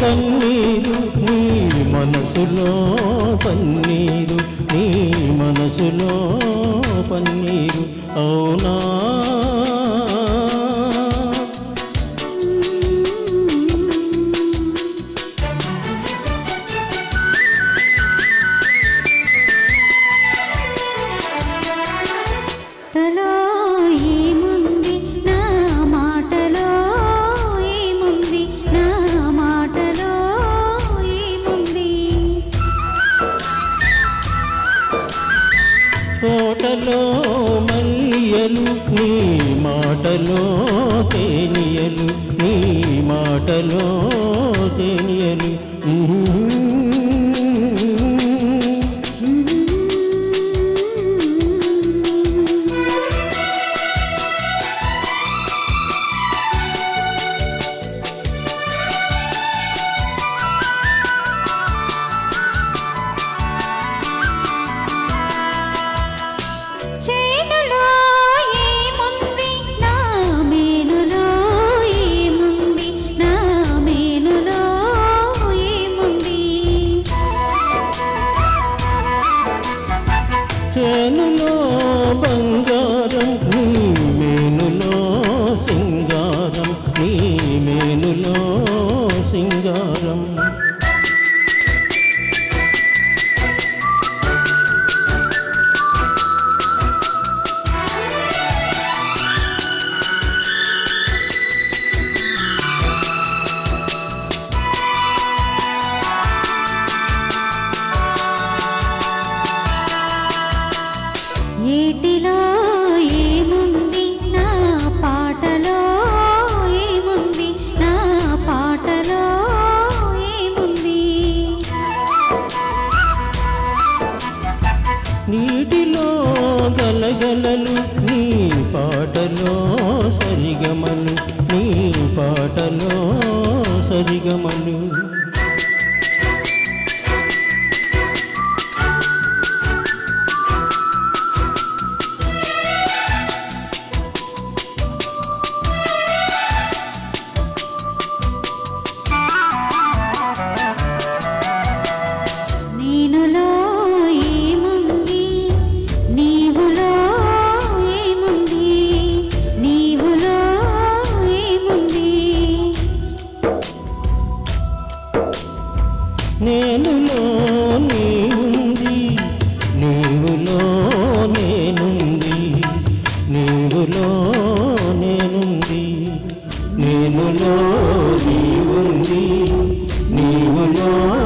కన్నీరు నీ మనసులో పన్నీరు నీ మనసులో పన్నీరు అవునా? తోటలో మల్యలు నీ మాటలో తేనియలు నీ మాటలో నీ మేనులో సింగారం నీ మేనులో సింగారం. ఏటిలో నీటిలో గలగలలు నీ పాటలో సరిగమలు నీ పాటలో సరిగమలు. నేనులో నీవుంది నీవులో నేనుంది. నీవులో నేనుంది. నేనులో నీవుంది. నీవులో